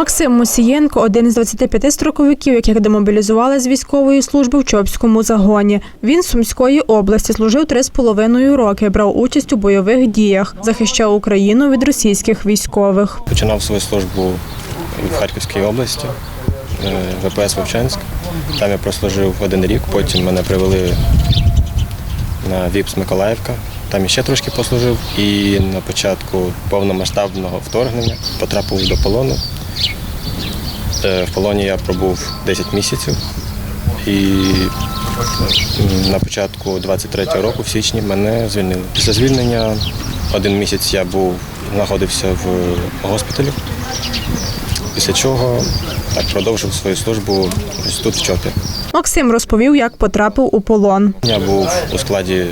Максим Мусієнко один із 25 строковиків, яких демобілізували з військової служби в Чопському загоні. Він з Сумської області служив три з половиною роки, брав участь у бойових діях, захищав Україну від російських військових. Починав свою службу в Харківській області, е, ВПС Вовчанськ. Там я прослужив один рік, потім мене привели на ВІПС Миколаївка. Там ще трошки послужив. І на початку повномасштабного вторгнення потрапив до полону. Е, В полоні я пробув 10 місяців. І на початку 23-го року, в січні, мене звільнили. Після звільнення один місяць я був, знаходився в госпіталі, після чого так продовжив свою службу тут в ЧОПі. Максим розповів, як потрапив у полон. Я був у складі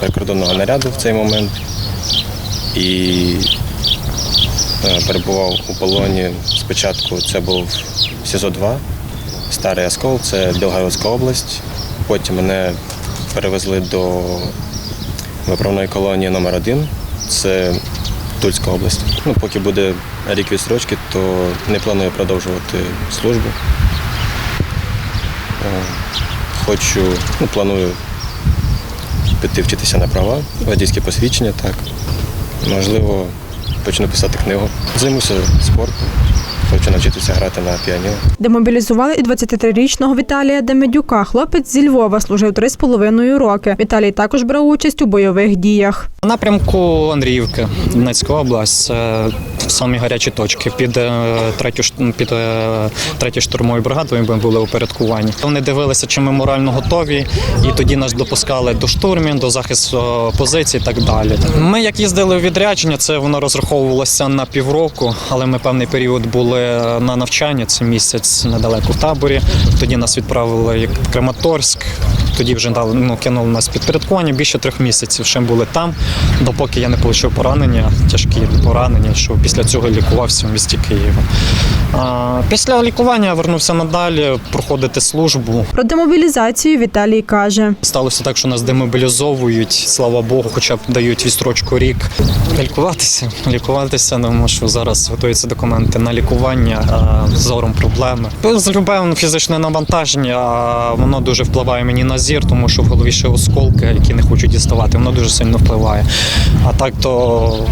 прикордонного наряду в цей момент і перебував у полоні. Спочатку це був СІЗО-2, Старий Оскол, це Білгородська область. Потім мене перевезли до виправної колонії номер 1 це Тульська область. Ну, поки буде рік відстрочки, то не планую продовжувати службу. Е, Хочу, ну, планую піти вчитися на права, водійське посвідчення, так. Можливо, почну писати книгу. Займуся спортом, хочу навчитися грати на піаніно. Демобілізували і 23-річного Віталія Демедюка. Хлопець зі Львова служив три з половиною роки. Віталій також брав участь у бойових діях. На напрямку Андріївки, Донецька область, це самі гарячі точки. Під е, третю під е, третю штурмовою бригадою ми були у порядкуванні. Вони дивилися, чи ми морально готові, і тоді нас допускали до штурмів, до захисту позицій і так далі. Ми як їздили у відрядження, це воно розраховувалося на півроку, але ми певний період були на навчання Це місяць недалеко в таборі. Тоді нас відправили як Краматорськ. Тоді вже дали, ну, кинули нас під порядкування. Більше трьох місяців ще були там, допоки я не отримав поранення, тяжкі поранення, що після цього лікувався в місті Києва. А, після лікування я вернувся надалі проходити службу. Про демобілізацію Віталій каже. Сталося так, що нас демобілізовують, слава Богу, хоча б дають відстрочку рік. Лікуватися, лікуватися, тому що зараз готуються документи на лікування, а зором проблеми. З любим фізичне навантаження, а воно дуже впливає мені на зір, тому що в голові ще осколки, які не хочу діставати, воно дуже сильно впливає. А так то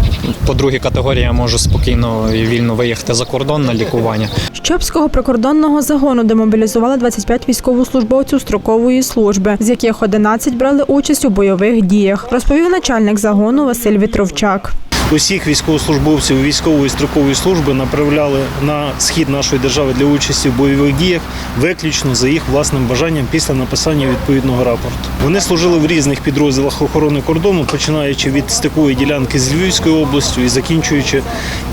по другій категорії я можу спокійно і вільно виїхати за кордон на лікування. З Чопського прикордонного загону демобілізували 25 військовослужбовців строкової служби, з яких 11 брали участь у бойових діях, розповів начальник загону Василь Вітровчак. Усіх військовослужбовців військової строкової служби направляли на схід нашої держави для участі в бойових діях виключно за їх власним бажанням після написання відповідного рапорту. Вони служили в різних підрозділах охорони кордону, починаючи від стикової ділянки з Львівською областю і закінчуючи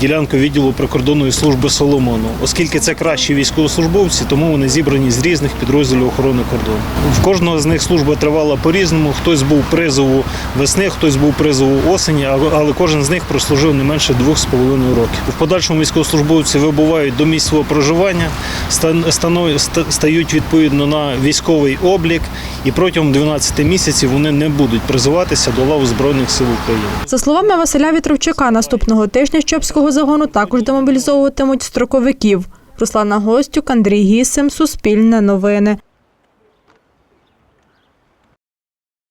ділянкою відділу прикордонної служби Соломону. Оскільки це кращі військовослужбовці, тому вони зібрані з різних підрозділів охорони кордону. В кожного з них служба тривала по-різному. Хтось був призову весни, хтось був призову осені, але кожен з них прослужив не менше двох з половиною років. В подальшому військовослужбовці вибувають до місць свого проживання, стають відповідно на військовий облік, і протягом 12 місяців вони не будуть призиватися до лав Збройних сил України. За словами Василя Вітровчака, наступного тижня з Чопського загону також демобілізовуватимуть строковиків. Руслана Гостюк, Андрій Гісим, Суспільне новини.